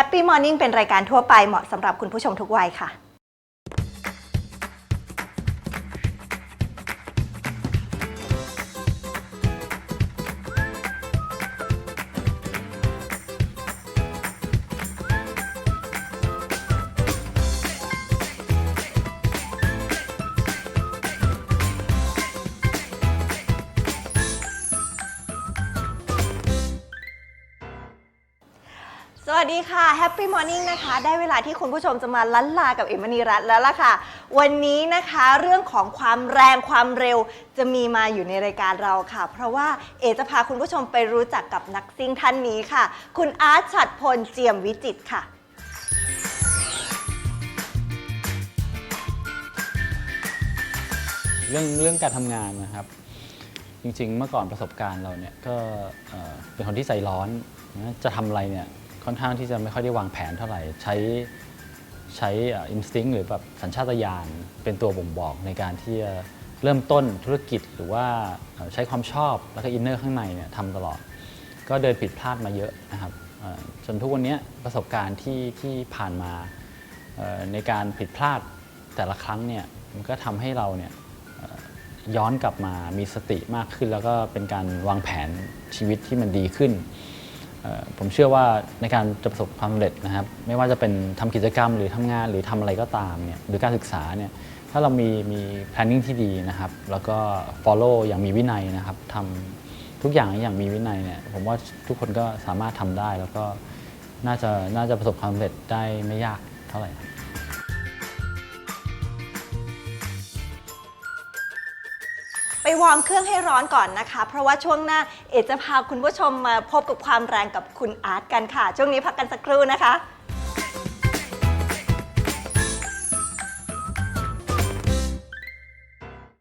Happy Morning เป็นรายการทั่วไปเหมาะสำหรับคุณผู้ชมทุกวัยค่ะ สวัสดีค่ะ Happy Morning นะคะ ได้เวลาที่คุณผู้ชมจะมาลั้นลากับเอมมณีรัตน์แล้วล่ะค่ะ วันนี้นะคะเรื่องของความแรงความเร็วจะมีมาอยู่ในรายการเราค่ะ เพราะว่าเอจะพาคุณผู้ชมไปรู้จักกับนักซิ่งท่านนี้ค่ะ คุณอาร์ตฉัดพลเจียมวิจิตรค่ะ เรื่องเรื่องการทำงานนะครับ จริงๆ เมื่อก่อนประสบการณ์เราเนี่ยก็เอ่อเป็นคนที่ใจร้อนนะจะทำอะไรเนี่ย ค่อนข้างที่จะไม่ค่อยได้วางแผนเท่าไหร่ใช้ใช้อินสติ้งหรือแบบสัญชาตญาณเป็นตัวบ่งบอกในการที่จะเริ่มต้นธุรกิจหรือว่าใช้ความชอบแล้วก็อินเนอร์ข้างในเนี่ยทำตลอด ก็เดินผิดพลาดมาเยอะนะครับจนทุกวันนี้ประสบการณ์ที่ที่ผ่านมาในการผิดพลาดแต่ละครั้งเนี่ยมันก็ทำให้เราเนี่ยย้อนกลับมามีสติมากขึ้น แล้วก็เป็นการวางแผนชีวิตที่มันดีขึ้น ผมเชื่อว่าในการจะประสบความสำเร็จนะครับ ไม่ว่าจะเป็นทำกิจกรรมหรือทำงานหรือทำอะไรก็ตามเนี่ยหรือการศึกษาเนี่ยถ้าเรามีมี planning ที่ดีนะครับ แล้วก็ follow อย่างมีวินัยนะครับทำทุกอย่างอย่างมีวินัยเนี่ยผมว่าทุกคนก็สามารถทำได้แล้วก็น่าจะน่าจะประสบความสำเร็จได้ไม่ยากเท่าไหร่ ไปวอร์มเครื่องให้ร้อนก่อนนะคะ เพราะว่าช่วงหน้าเอจะพาคุณผู้ชมมาพบกับความแรงกับคุณอาร์ตกันค่ะ ช่วงนี้พักกันสักครู่นะคะ